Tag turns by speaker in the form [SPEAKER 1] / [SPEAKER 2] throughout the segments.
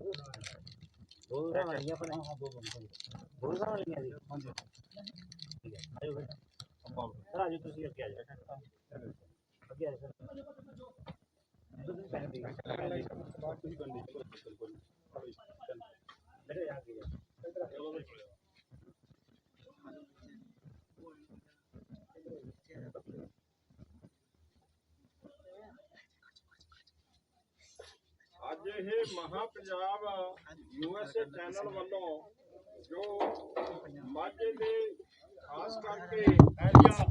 [SPEAKER 1] ਦੋ ਰਾਵਾਂ ਲਈਆਂ ਆਪਣੇ ਹਾਂ ਦੋ ਦੋ ਰਾਵਾਂ ਲਈਆਂ ਜੀ ਹਾਂਜੀ ਠੀਕ ਹੈ ਆਇਓ ਬੇਟਾ ਸਰ ਆਜੋ ਤੁਸੀਂ ਅੱਗੇ ਆ ਜਾਓ ਅੱਗੇ ਆ ਜਾਓ ਸਰ ਤੁਸੀਂ ਪੈਨ ਦੀ ਬੇਟੇ ਆ ਗਏ
[SPEAKER 2] ਅੱਜ ਇਹ ਮਹਾ ਪੰਜਾਬ ਯੂਐਸਏ ਚੈਨਲ ਵੱਲੋਂ ਜੋ ਮਾਝੇ ਦੇ ਖਾਸ ਕਰਕੇ ਏਰੀਆ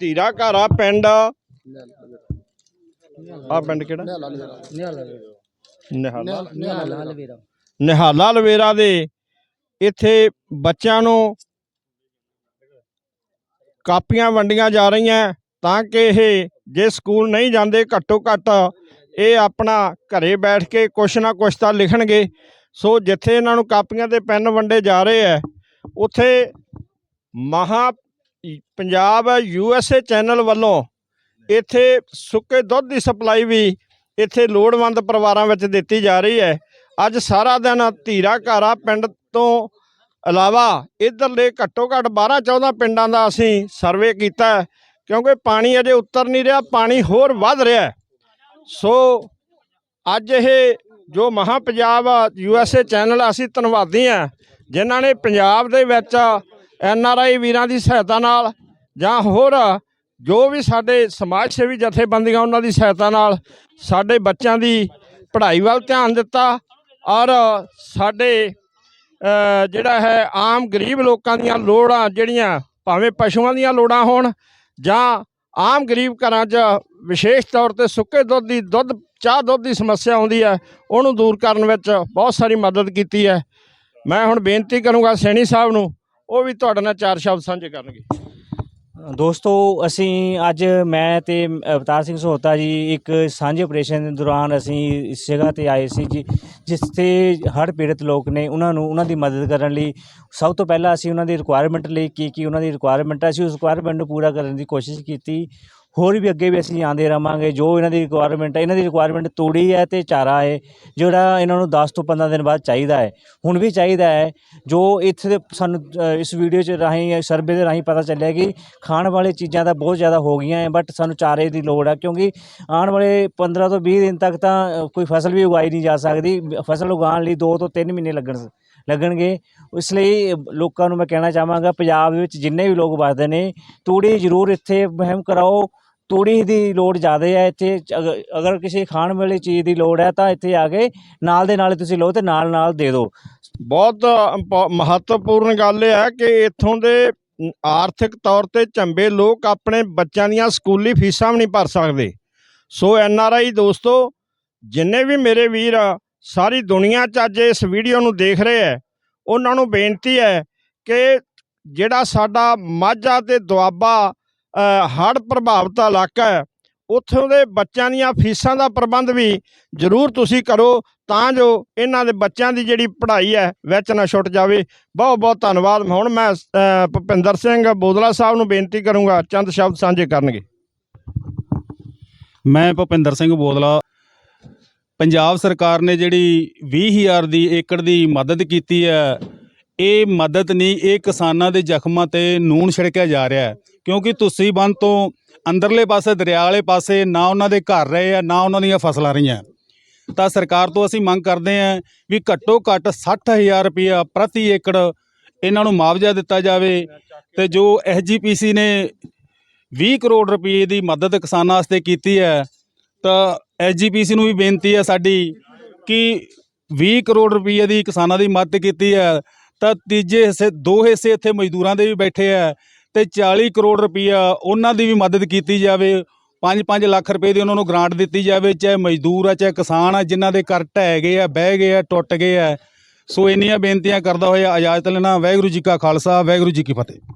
[SPEAKER 2] ਧੀਰਾ ਘਾਰਾ ਪਿੰਡ ਆ ਪਿੰਡ ਕਿਹੜਾ? ਨਿਹਾਲਾ। ਨਿਹਾਲਾ ਲਵੇਰਾ ਦੇ। ਇੱਥੇ ਬੱਚਿਆਂ ਨੂੰ ਕਾਪੀਆਂ ਵੰਡੀਆਂ ਜਾ ਰਹੀਆਂ ਤਾਂ ਕਿ ਇਹ ਜੇ ਸਕੂਲ ਨਹੀਂ ਜਾਂਦੇ ਘੱਟੋ ਘੱਟ ਇਹ ਆਪਣਾ ਘਰੇ ਬੈਠ ਕੇ ਕੁਛ ਨਾ ਕੁਛ ਤਾਂ ਲਿਖਣਗੇ। ਸੋ ਜਿੱਥੇ ਇਹਨਾਂ ਨੂੰ ਕਾਪੀਆਂ ਤੇ ਪੈਨ ਵੰਡੇ ਜਾ ਰਹੇ ਹੈ ਉੱਥੇ Maha Punjab U S A channel ਵੱਲੋਂ ਇੱਥੇ ਸੁੱਕੇ ਦੁੱਧ ਦੀ ਸਪਲਾਈ ਵੀ ਇੱਥੇ ਲੋੜਵੰਦ ਪਰਿਵਾਰਾਂ ਵਿੱਚ ਦਿੱਤੀ ਜਾ ਰਹੀ ਹੈ ਅੱਜ ਸਾਰਾ ਦਿਨ ਧੀਰਾ ਘਾਰਾ ਪਿੰਡ ਤੋਂ ਇਲਾਵਾ ਇਧਰਲੇ ਘੱਟੋ ਘੱਟ 12 14 ਪਿੰਡਾਂ ਦਾ ਅਸੀਂ ਸਰਵੇ ਕੀਤਾ ਹੈ, ਕਿਉਂਕਿ ਪਾਣੀ ਅਜੇ ਉਤਰ ਨਹੀਂ ਰਿਹਾ ਪਾਣੀ ਹੋਰ ਵੱਧ ਰਿਹਾ। ਸੋ ਅੱਜ ਇਹ ਜੋ Maha Punjab U S A channel ਅਸੀਂ ਧੰਨਵਾਦੀ ਹਾਂ ਜਿਨ੍ਹਾਂ ਨੇ ਪੰਜਾਬ ਦੇ ਵਿੱਚ ਐਨ ਆਰ ਆਈ ਵੀਰਾਂ ਦੀ ਸਹਾਇਤਾ ਨਾਲ ਜਾਂ ਹੋਰ ਜੋ ਵੀ ਸਾਡੇ ਸਮਾਜ ਸੇਵੀ ਜਥੇਬੰਦੀਆਂ ਉਹਨਾਂ ਦੀ ਸਹਾਇਤਾ ਨਾਲ ਸਾਡੇ ਬੱਚਿਆਂ ਦੀ ਪੜ੍ਹਾਈ ਵੱਲ ਧਿਆਨ ਦਿੱਤਾ ਔਰ ਸਾਡੇ ਜਿਹੜਾ ਹੈ ਆਮ ਗਰੀਬ ਲੋਕਾਂ ਦੀਆਂ ਲੋੜਾਂ ਜਿਹੜੀਆਂ ਭਾਵੇਂ ਪਸ਼ੂਆਂ ਦੀਆਂ ਲੋੜਾਂ ਹੋਣ ਜਾਂ ਆਮ ਗਰੀਬ ਘਰਾਂ 'ਚ ਵਿਸ਼ੇਸ਼ ਤੌਰ ਤੇ ਸੁੱਕੇ ਦੁੱਧ ਦੀ, ਦੁੱਧ, ਚਾਹ ਦੁੱਧ ਦੀ ਸਮੱਸਿਆ ਆਉਂਦੀ ਹੈ, ਉਹਨੂੰ ਦੂਰ ਕਰਨ ਵਿੱਚ ਬਹੁਤ ਸਾਰੀ ਮਦਦ ਕੀਤੀ ਹੈ। ਮੈਂ ਹੁਣ ਬੇਨਤੀ ਕਰੂੰਗਾ ਸੈਣੀ ਸਾਹਿਬ ਨੂੰ, ਉਹ ਵੀ ਤੁਹਾਡੇ ਨਾਲ ਚਾਰ ਸ਼ਬਦ ਸਾਂਝੇ ਕਰਨਗੇ।
[SPEAKER 1] ਦੋਸਤੋ, ਅਸੀਂ ਅੱਜ ਮੈਂ ਤੇ ਅਵਤਾਰ ਸਿੰਘ ਸੋਹਤਾ ਜੀ ਇੱਕ ਸਾਂਝੇ ਆਪਰੇਸ਼ਨ ਦੇ ਦੌਰਾਨ ਅਸੀਂ ਇਸ ਜਗ੍ਹਾ ਤੇ ਆਏ ਸੀ ਜੀ, ਜਿੱਥੇ ਹੜ੍ਹ ਪੀੜਤ ਲੋਕ ਨੇ ਉਹਨਾਂ ਨੂੰ, ਉਹਨਾਂ ਦੀ ਮਦਦ ਕਰਨ ਲਈ ਸਭ ਤੋਂ ਪਹਿਲਾਂ ਅਸੀਂ ਉਹਨਾਂ ਦੀ ਰਿਕੁਆਇਰਮੈਂਟ ਲਈ ਕੀ ਕੀ ਉਹਨਾਂ ਦੀ ਰਿਕੁਆਇਰਮੈਂਟ ਹੈ ਅਸੀਂ ਉਸ ਰਿਕੁਆਇਰਮੈਂਟ ਨੂੰ ਪੂਰਾ ਕਰਨ ਦੀ ਕੋਸ਼ਿਸ਼ ਕੀਤੀ। ਹੋਰ ਵੀ ਅੱਗੇ ਵੀ ਅਸੀਂ ਆਉਂਦੇ ਰਵਾਂਗੇ, ਜੋ ਇਹਨਾਂ ਦੀ ਰਿਕੁਆਇਰਮੈਂਟ ਹੈ ਇਹਨਾਂ ਦੀ ਰਿਕੁਆਇਰਮੈਂਟ ਤੂੜੀ ਹੈ ਅਤੇ ਚਾਰਾ ਹੈ ਜਿਹੜਾ ਇਹਨਾਂ ਨੂੰ ਦਸ ਤੋਂ 15 ਦਿਨ ਬਾਅਦ ਚਾਹੀਦਾ ਹੈ ਹੁਣ ਵੀ ਚਾਹੀਦਾ ਹੈ ਜੋ ਇੱਥੇ ਦੇ ਸਾਨੂੰ ਇਸ ਵੀਡੀਓ 'ਚ ਰਾਹੀਂ ਸਰਵੇ ਦੇ ਰਾਹੀਂ ਪਤਾ ਚੱਲਿਆ ਕਿ ਖਾਣ ਵਾਲੇ ਚੀਜ਼ਾਂ ਤਾਂ ਬਹੁਤ ਜ਼ਿਆਦਾ ਹੋ ਗਈਆਂ ਹੈ ਬਟ ਸਾਨੂੰ ਚਾਰੇ ਦੀ ਲੋੜ ਹੈ ਕਿਉਂਕਿ ਆਉਣ ਵਾਲੇ 15 ਤੋਂ ਵੀਹ ਦਿਨ ਤੱਕ ਤਾਂ ਕੋਈ ਫਸਲ ਵੀ ਉਗਾਈ ਨਹੀਂ ਜਾ ਸਕਦੀ, ਫਸਲ ਉਗਾਉਣ ਲਈ ਦੋ ਤੋਂ ਤਿੰਨ ਮਹੀਨੇ ਲੱਗਣ ਸ- ਲੱਗਣਗੇ। ਇਸ ਲਈ ਲੋਕਾਂ ਨੂੰ ਮੈਂ ਕਹਿਣਾ ਚਾਹਾਂਗਾ, ਪੰਜਾਬ ਦੇ ਵਿੱਚ ਜਿੰਨੇ ਵੀ ਲੋਕ ਵੱਸਦੇ ਨੇ, ਤੂੜੀ ਜ਼ਰੂਰ ਇੱਥੇ ਮੁਹਿੰਮ ਕਰਾਓ ਤੂੜੀ ਦੀ ਲੋੜ ਜ਼ਿਆਦਾ ਹੈ ਇੱਥੇ ਅਗ- ਅਗਰ ਕਿਸੇ ਖਾਣ ਵਾਲੀ ਚੀਜ਼ ਦੀ ਲੋੜ ਹੈ ਤਾਂ ਇੱਥੇ ਆ ਕੇ ਨਾਲ ਦੇ ਨਾਲ ਤੁਸੀਂ ਲਓ ਤੇ ਨਾਲ ਨਾਲ ਦੇ ਦਿਓ।
[SPEAKER 2] ਬਹੁਤ ਇੰਪੋ- ਮਹੱਤਵਪੂਰਨ ਗੱਲ ਇਹ ਹੈ ਕਿ ਇੱਥੋਂ ਦੇ ਅਮ, ਆਰਥਿਕ ਤੌਰ ਤੇ ਚੰਬੇ ਲੋਕ ਆਪਣੇ ਬੱਚਿਆਂ ਦੀਆਂ ਸਕੂਲੀ ਫੀਸਾਂ ਵੀ ਨਹੀਂ ਭਰ ਸਕਦੇ। ਸੋ ਐਨ ਆਰ ਆਈ ਦੋਸਤੋ ਜਿੰਨੇ ਵੀ ਮੇਰੇ ਵੀਰ ਸਾਰੀ ਦੁਨੀਆ 'ਚ ਅੱਜ ਇਸ ਵੀਡੀਓ ਨੂੰ ਦੇਖ ਰਹੇ ਹੈ ਉਹਨਾਂ ਨੂੰ ਬੇਨਤੀ ਹੈ ਕਿ ਜਿਹੜਾ ਸਾਡਾ ਮਾਝਾ ਤੇ ਦੁਆਬਾ ਹੜ੍ਹ ਪ੍ਰਭਾਵਿਤ ਇਲਾਕਾ ਹੈ। ਉੱਥੋਂ ਦੇ ਬੱਚਿਆਂ ਦੀਆਂ ਫੀਸਾਂ ਦਾ ਪ੍ਰਬੰਧ ਵੀ ਜ਼ਰੂਰ ਤੁਸੀਂ ਕਰੋ, ਤਾਂ ਜੋ ਇਹਨਾਂ ਦੇ ਬੱਚਿਆਂ ਦੀ ਜਿਹੜੀ ਪੜ੍ਹਾਈ ਹੈ, ਵਿੱਚ ਨਾ ਛੁੱਟ ਜਾਵੇ। ਬਹੁਤ ਬਹੁਤ ਧੰਨਵਾਦ। ਹੁਣ ਮੈਂ ਭੁਪਿੰਦਰ ਸਿੰਘ ਬੋਦਲਾ ਸਾਹਿਬ ਨੂੰ ਬੇਨਤੀ ਕਰੂੰਗਾ, ਚੰਦ ਸ਼ਬਦ ਸਾਂਝੇ ਕਰਨਗੇ।
[SPEAKER 3] ਮੈਂ ਭੁਪਿੰਦਰ ਸਿੰਘ ਬੋਦਲਾ। ਪੰਜਾਬ ਸਰਕਾਰ ਨੇ ਜਿਹੜੀ 20000 ਦੀ ਏਕੜ ਦੀ ਮਦਦ ਕੀਤੀ ਹੈ ਇਹ ਮਦਦ ਨਹੀਂ, ਇਹ ਕਿਸਾਨਾਂ ਦੇ ਜ਼ਖਮਾਂ ਤੇ ਨੂਨ ਛਿੜਕਿਆ ਜਾ ਰਿਹਾ ਹੈ। ਕਿਉਂਕਿ ਤੁਸੀਂ ਬੰਦ ਤੋਂ ਅੰਦਰਲੇ ਪਾਸੇ, ਦਰਿਆ ਵਾਲੇ ਪਾਸੇ ਨਾ ਉਹਨਾਂ ਦੇ ਘਰ ਰਹੇ ਆ, ਨਾ ਉਹਨਾਂ ਦੀਆਂ ਫਸਲਾਂ ਰਹੀਆਂ। ਤਾਂ ਸਰਕਾਰ ਤੋਂ ਅਸੀਂ ਮੰਗ ਕਰਦੇ ਹਾਂ ਵੀ ਘੱਟੋ ਘੱਟ 60000 ਰੁਪਇਆ ਪ੍ਰਤੀ ਏਕੜ ਇਹਨਾਂ ਨੂੰ ਮੁਆਵਜ਼ਾ ਦਿੱਤਾ ਜਾਵੇ ਤੇ ਜੋ ਐਸਜੀਪੀਸੀ ਨੇ 20 ਕਰੋੜ ਰੁਪਏ ਦੀ ਮਦਦ ਕਿਸਾਨਾਂ ਵਾਸਤੇ ਕੀਤੀ ਹੈ, ਤਾਂ ਐਸਜੀਪੀਸੀ ਨੂੰ ਵੀ ਬੇਨਤੀ ਹੈ ਸਾਡੀ ਕਿ 20 ਕਰੋੜ ਰੁਪਏ ਦੀ ਕਿਸਾਨਾਂ ਦੀ ਮਦਦ ਕੀਤੀ ਹੈ। ਤਾਂ ਤੀਜੇ ਹਿੱਸੇ, ਦੋ ਹਿੱਸੇ ਇੱਥੇ ਮਜ਼ਦੂਰਾਂ ਦੇ ਵੀ ਬੈਠੇ ਆ ਤੇ 40 ਕਰੋੜ ਰੁਪਈਆ ਉਹਨਾਂ ਦੀ ਵੀ ਮਦਦ ਕੀਤੀ ਜਾਵੇ। 5-5 ਲੱਖ ਰੁਪਏ ਦੀ ਉਹਨਾਂ ਨੂੰ ਗ੍ਰਾਂਟ ਦਿੱਤੀ ਜਾਵੇ, ਚਾਹੇ ਮਜ਼ਦੂਰ ਆ, ਚਾਹੇ ਕਿਸਾਨ ਆ, ਜਿਨ੍ਹਾਂ ਦੇ ਘਰ ਢਹਿ ਗਏ ਆ, ਬਹਿ ਗਏ ਆ, ਟੁੱਟ ਗਏ ਆ। ਸੋ ਇੰਨੀਆਂ ਬੇਨਤੀਆਂ ਕਰਦਾ ਹੋਇਆ ਇਜਾਜ਼ਤ ਲੈਣਾ ਵਾਹਿਗੁਰੂ ਜੀ ਕਾ ਖਾਲਸਾ, ਵਾਹਿਗੁਰੂ ਜੀ ਕੀ ਫਤਿਹ।